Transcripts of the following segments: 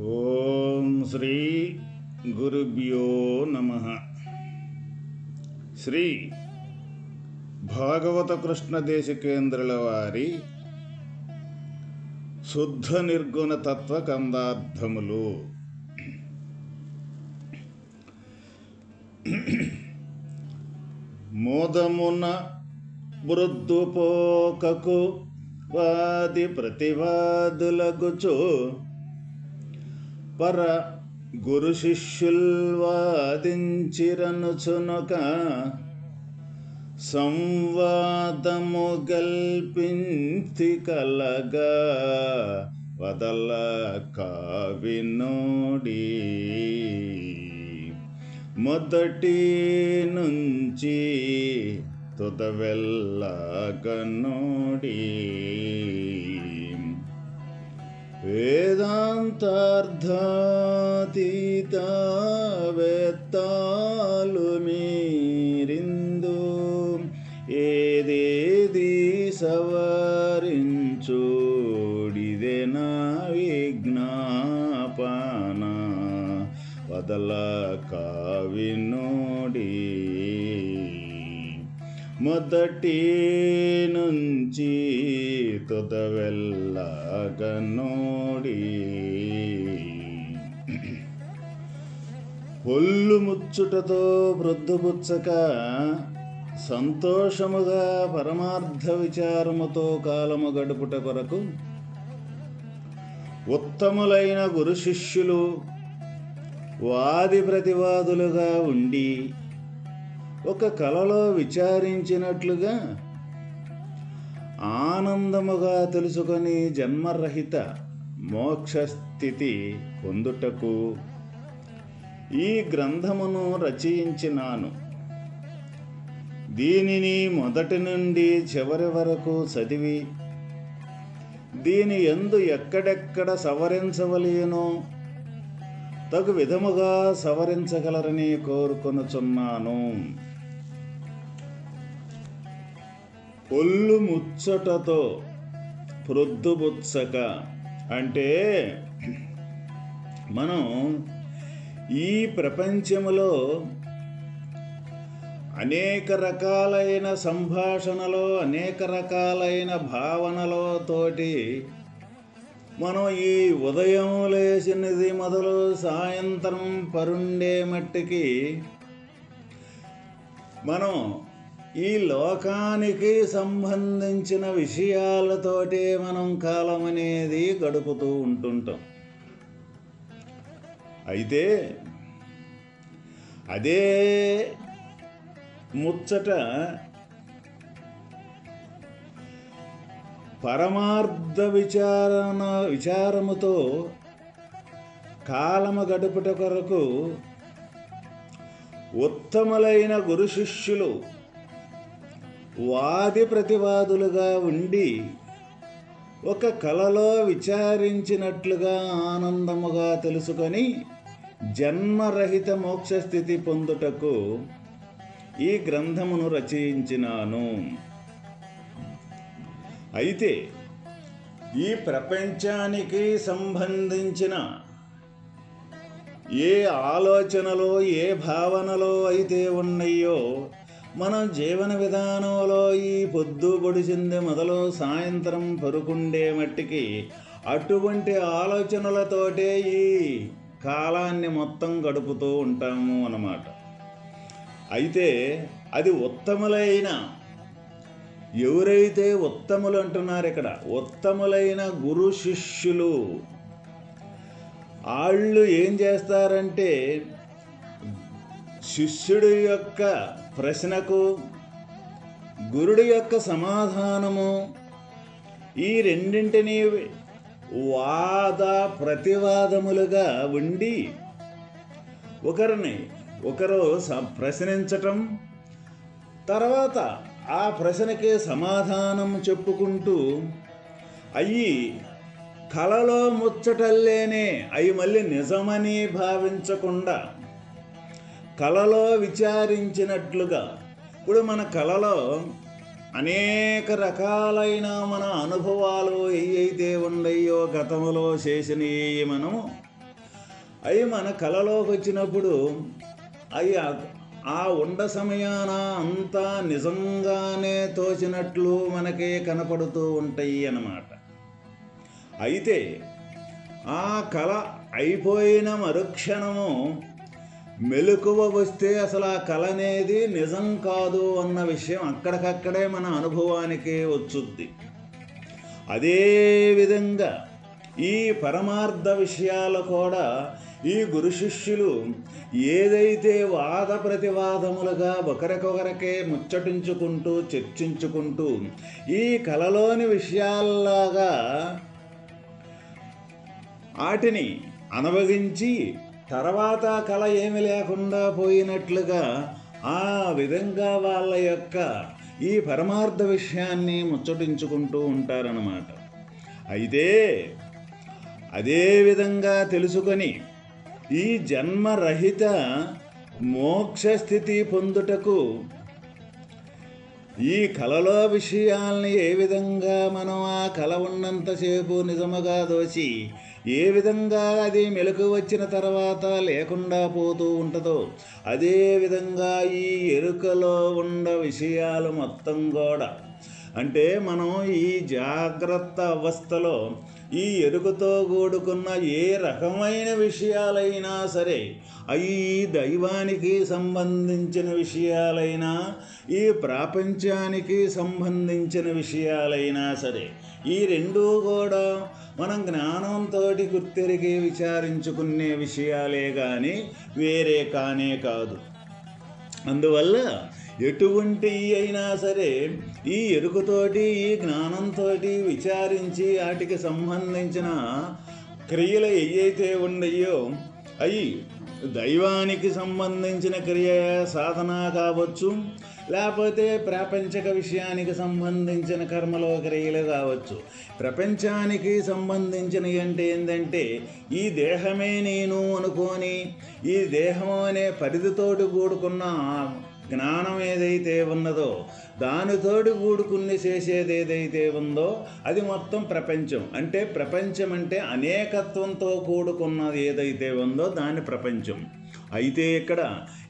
ఓం శ్రీ గురుభ్యో నమ. శ్రీ భాగవత కృష్ణ దేశికేంద్రుల వారి శుద్ధ నిర్గుణ తత్వ కందార్థములు. మోదమున మృద్దుపోకకు వాది ప్రతివాదులగుచు పర గురు శిష్యుల్వాదించిరనుచునొక సంవాదము గల్పించి కలగా వదల కావినోడి. మొదటి నుంచి తుదవెల్లగనోడి. వేదాంతార్థాతీత వేత్తాలు మీరిందు ఏదేది సవరించోడిదే నా విజ్ఞాపన? వదల కావినోడి మొదటి నుంచి తుదవెల్లగనోడి. పొల్లు ముచ్చుటతో వృద్ధుపుచ్చక సంతోషముగా పరమార్థ విచారముతో కాలము గడుపుట కొరకు ఉత్తములైన గురు శిష్యులు వాది ప్రతివాదులుగా ఉండి ఒక కలలో విచారించినట్లుగా ఆనందముగా తెలుసుకొని జన్మరహిత మోక్షస్థితి పొందుటకు ఈ గ్రంథమును రచయించినాను. దీనిని మొదటి నుండి చివరి వరకు చదివి దీని ఎందు ఎక్కడెక్కడ సవరించవలేనో తగు విధముగా సవరించగలరని కోరుకొనుచున్నాను. ఒళ్ళు ముచ్చటతో ప్రొద్దుబుచ్చక అంటే మనం ఈ ప్రపంచంలో అనేక రకాలైన సంభాషణలో అనేక రకాలైన భావనలో తోటి మనం ఈ ఉదయం లేచినది మొదలు సాయంత్రం పరుండే మట్టికి మనం ఈ లోకానికి సంబంధించిన విషయాలతోటే మనం కాలం అనేది గడుపుతూ ఉంటుంటాం. అయితే అదే ముచ్చట పరమార్థ విచారణ విచారముతో కాలము గడుపుట కొరకు ఉత్తములైన గురు శిష్యులు వాది ప్రతివాదులుగా ఉండి ఒక కలలో విచారించినట్లుగా ఆనందముగా తెలుసుకొని జన్మరహిత మోక్షస్థితి పొందుటకు ఈ గ్రంథమును రచయించినాను. అయితే ఈ ప్రపంచానికి సంబంధించిన ఏ ఆలోచనలో ఏ భావనలో అయితే ఉన్నాయో మనం జీవన విధానంలో ఈ పొద్దు పొడిచింది మొదలు సాయంత్రం పరుకుండే మట్టికి అటువంటి ఆలోచనలతోటే ఈ కాలాన్ని మొత్తం గడుపుతూ ఉంటాము అన్నమాట. అయితే అది ఉత్తములైన ఎవరైతే ఉత్తములు అంటున్నారు ఇక్కడ ఉత్తములైన గురు శిష్యులు వాళ్ళు ఏం చేస్తారంటే శిష్యుడి యొక్క ప్రశ్నకు గురుడి యొక్క సమాధానము. ఈ రెండింటినీ వాద ప్రతివాదములుగా ఉండి ఒకరిని ఒకరు ప్రశ్నించటం తర్వాత ఆ ప్రశ్నకి సమాధానం చెప్పుకుంటూ అయ్యి కలలో ముచ్చటల్లేనే అవి మళ్ళీ నిజమని భావించకుండా కళలో విచారించినట్లుగా. ఇప్పుడు మన కలలో అనేక రకాలైన మన అనుభవాలు ఏవైతే ఉండయో గతంలో చేసినవి మనము. అవి మన కళలోకి వచ్చినప్పుడు అవి ఆ ఉండ సమయాన అంతా నిజంగానే తోచినట్లు మనకే కనపడుతూ ఉంటాయి అన్నమాట. అయితే ఆ కళ అయిపోయిన మరుక్షణము మెలకువ వస్తే అసలు ఆ కళ అనేది నిజం కాదు అన్న విషయం అక్కడికక్కడే మన అనుభవానికి వచ్చుద్ది. అదేవిధంగా ఈ పరమార్థ విషయాలు కూడా ఈ గురు శిష్యులు ఏదైతే వాద ప్రతివాదములుగా ఒకరికొకరికే ముచ్చటించుకుంటూ చర్చించుకుంటూ ఈ కళలోని విషయాల్లాగా వాటిని అనుభవించి తర్వాత కళ ఏమి లేకుండా పోయినట్లుగా ఆ విధంగా వాళ్ళ యొక్క ఈ పరమార్థ విషయాన్ని ముచ్చటించుకుంటూ ఉంటారన్నమాట. అయితే అదే విధంగా తెలుసుకొని ఈ జన్మరహిత మోక్షస్థితి పొందుటకు ఈ కళలో విషయాల్ని ఏ విధంగా మనం ఆ కళ ఉన్నంతసేపు నిజముగా దోచి ఏ విధంగా అది మెలకు వచ్చిన తర్వాత లేకుండా పోతూ ఉంటుందో అదే విధంగా ఈ ఎరుకలో ఉన్న విషయాలు మొత్తం కూడా. అంటే మనం ఈ జాగ్రత్త అవస్థలో ఈ ఎరుకతో కూడుకున్న ఏ రకమైన విషయాలైనా సరే అవి దైవానికి సంబంధించిన విషయాలైనా ఈ ప్రపంచానికి సంబంధించిన విషయాలైనా సరే ఈ రెండూ కూడా మనం జ్ఞానంతో గుర్తెరిగి విచారించుకునే విషయాలే కానీ వేరే కానే కాదు. అందువల్ల ఎటువంటి అయినా సరే ఈ ఎరుకతోటి ఈ జ్ఞానంతో విచారించి వాటికి సంబంధించిన క్రియలు ఏవైతే ఉన్నాయో అవి దైవానికి సంబంధించిన క్రియ సాధన కావచ్చు లేకపోతే ప్రాపంచక విషయానికి సంబంధించిన కర్మలో క్రియలు కావచ్చు. ప్రపంచానికి సంబంధించిన అంటే ఏంటంటే ఈ దేహమే నేను అనుకొని ఈ దేహం అనే పరిధితోటి కూడుకున్న జ్ఞానం ఏదైతే ఉన్నదో దానితోడు కూడుకుని చేసేది ఏదైతే ఉందో అది మొత్తం ప్రపంచం. అంటే ప్రపంచం అంటే అనేకత్వంతో కూడుకున్నది ఏదైతే ఉందో దాని ప్రపంచం. అయితే ఇక్కడ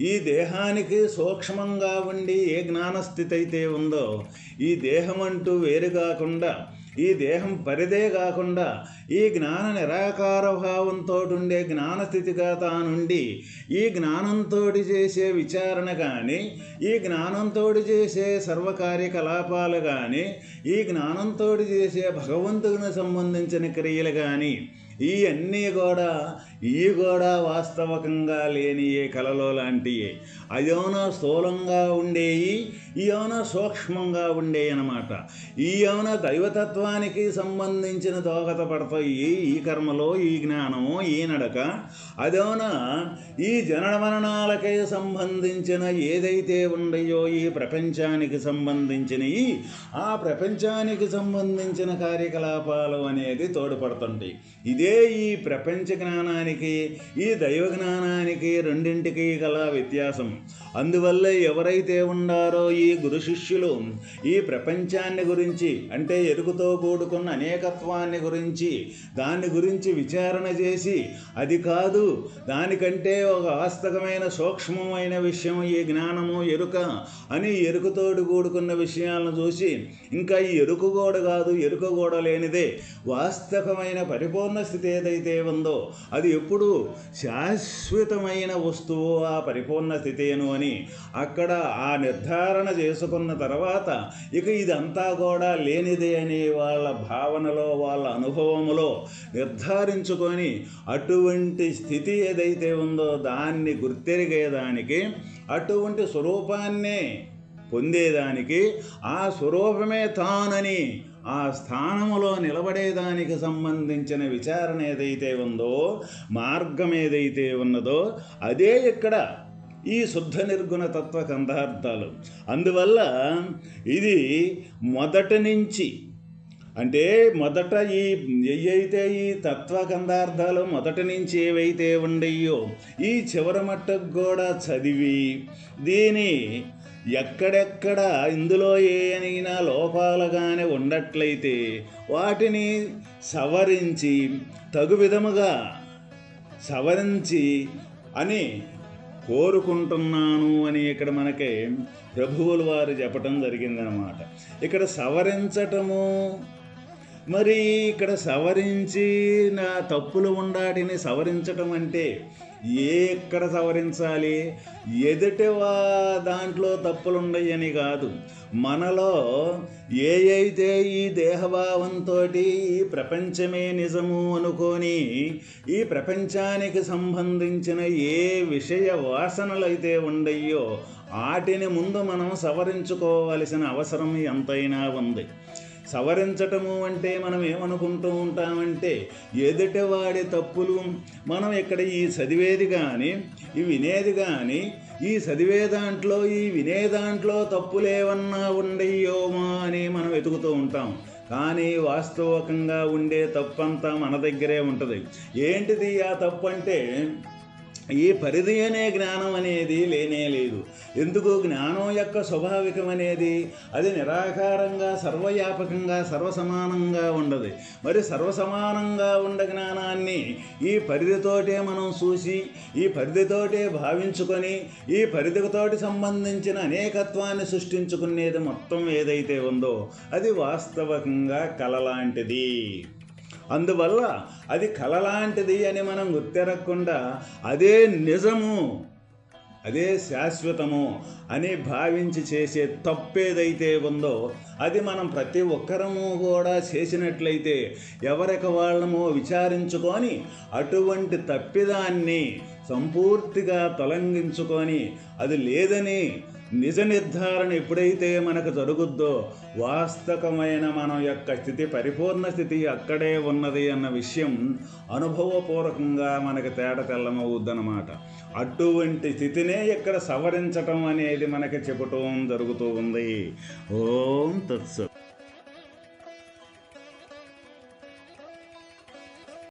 ఈ దేహానికి సూక్ష్మంగా ఉండి ఏ జ్ఞానస్థితి అయితే ఉందో ఈ దేహం అంటూ వేరు కాకుండా ఈ దేహం పరిదే కాకుండా ఈ జ్ఞాన నిరాకార భావంతో ఉండే జ్ఞానస్థితిగా తానుండి ఈ జ్ఞానంతో చేసే విచారణ కానీ ఈ జ్ఞానంతో చేసే సర్వకార్యకలాపాలు కానీ ఈ జ్ఞానంతో చేసే భగవంతుని సంబంధించిన క్రియలు కానీ ఈ అన్నీ కూడా ఈ కూడా వాస్తవకంగా లేని ఏ కలలో లాంటివి అదేమో స్థూలంగా ఉండేవి ఈ సూక్ష్మంగా ఉండేవి అనమాట ఈ దైవతత్వానికి సంబంధించిన దోహదపడతాయి ఈ కర్మలో ఈ జ్ఞానము ఈ నడక. అదేమన్నా ఈ జనన మరణాలకే సంబంధించిన ఏదైతే ఉండయో ఈ ప్రపంచానికి సంబంధించినవి ఆ ప్రపంచానికి సంబంధించిన కార్యకలాపాలు అనేది తోడ్పడుతుంటాయి. ఇదే ఈ ప్రపంచ జ్ఞానానికి ఈ దైవ జ్ఞానానికి రెండింటికి గల వ్యత్యాసం. అందువల్ల ఎవరైతే ఉండారో ఈ గురు శిష్యులు ఈ ప్రపంచాన్ని గురించి అంటే ఎరుకుతో కూడుకున్న అనేకత్వాన్ని గురించి దాని గురించి విచారణ చేసి అది కాదు దానికంటే ఒక వాస్తవమైన సూక్ష్మమైన విషయం ఈ జ్ఞానము ఎరుక అని ఎరుకుతోడు కూడుకున్న విషయాలను చూసి ఇంకా ఈ ఎరుకు గోడ కాదు ఎరుక గోడ లేనిదే వాస్తవమైన పరిపూర్ణ స్థితి ఏదైతే ఉందో అది ఎప్పుడు శాశ్వతమైన వస్తువు ఆ పరిపూర్ణ స్థితేను అని అక్కడ ఆ నిర్ధారణ చేసుకున్న తర్వాత ఇక ఇదంతా కూడా లేనిదే అని వాళ్ళ భావనలో వాళ్ళ అనుభవములో నిర్ధారించుకొని అటువంటి స్థితి ఏదైతే ఉందో దాన్ని గుర్తెరిగేదానికి అటువంటి స్వరూపాన్నే పొందేదానికి ఆ స్వరూపమే తానని ఆ స్థానములో నిలబడేదానికి సంబంధించిన విచారణ ఏదైతే ఉందో మార్గం ఏదైతే ఉన్నదో అదే ఇక్కడ ఈ శుద్ధ నిర్గుణ తత్వ కందార్థాలు. అందువల్ల ఇది మొదటి నుంచి అంటే మొదట ఈ ఏవైతే ఈ తత్వ కందార్థాలు మొదటి నుంచి ఏవైతే ఉండయో ఈ చివరి మట్టుకు కూడా చదివి దీని ఎక్కడెక్కడ ఇందులో ఏ అయినా లోపాలు కానీ ఉన్నట్లయితే వాటిని సవరించి తగు విధముగా సవరించి అని కోరుకుంటున్నాను అని ఇక్కడ మనకి ప్రభువుల వారు చెప్పటం జరిగిందనమాట ఇక్కడ సవరించటము మరి ఇక్కడ సవరించి నా తప్పులు ఉండాటిని సవరించటం అంటే ఎక్కడ సవరించాలి? ఎదుటి వా దాంట్లో తప్పులుండయని కాదు. మనలో ఏ అయితే ఈ దేహభావంతో ఈ ప్రపంచమే నిజము అనుకొని ఈ ప్రపంచానికి సంబంధించిన ఏ విషయ వాసనలైతే ఉండయో వాటిని ముందు మనం సవరించుకోవలసిన అవసరం ఎంతైనా ఉంది. సవరించటము అంటే మనం ఏమనుకుంటూ ఉంటామంటే ఎదుటివాడి తప్పులు మనం ఇక్కడ ఈ చదివేది కానీ ఈ వినేది కానీ ఈ చదివే దాంట్లో ఈ వినే దాంట్లో తప్పులేవన్నా ఉండయ్యోమా అని మనం వెతుకుతూ ఉంటాం. కానీ వాస్తవకంగా ఉండే తప్పంతా మన దగ్గరే ఉంటుంది. ఏంటిది ఆ తప్పు అంటే ఈ పరిధి అనే జ్ఞానం అనేది లేనే లేదు. ఎందుకు జ్ఞానం యొక్క స్వాభావికం అనేది అది నిరాకారంగా సర్వవ్యాపకంగా సర్వసమానంగా ఉండదు. మరి సర్వసమానంగా ఉండ జ్ఞానాన్ని ఈ పరిధితోటే మనం చూసి ఈ పరిధితోటే భావించుకొని ఈ పరిధితోటి సంబంధించిన అనేకత్వాన్ని సృష్టించుకునేది మొత్తం ఏదైతే ఉందో అది వాస్తవకంగా కళ లాంటిది. అందువల్ల అది కలలాంటిది అని మనం గుర్తెరగకుండా అదే నిజము అదే శాశ్వతము అని భావించి చేసే తప్పేదైతే ఉందో అది మనం ప్రతి ఒక్కరము కూడా చేసినట్లయితే ఎవరికి వాళ్ళమో విచారించుకొని అటువంటి తప్పిదాన్ని సంపూర్తిగా తొలగించుకొని అది లేదని నిజ నిర్ధారణ ఎప్పుడైతే మనకు జరుగుద్దో వాస్తవమైన మన యొక్క స్థితి పరిపూర్ణ స్థితి అక్కడే ఉన్నది అన్న విషయం అనుభవపూర్వకంగా మనకు తేట తెల్లమవుద్దనమాట అటువంటి స్థితినే ఇక్కడ సవరించటం అనేది మనకి చెప్పటం జరుగుతూ ఉంది. ఓం తత్సత్.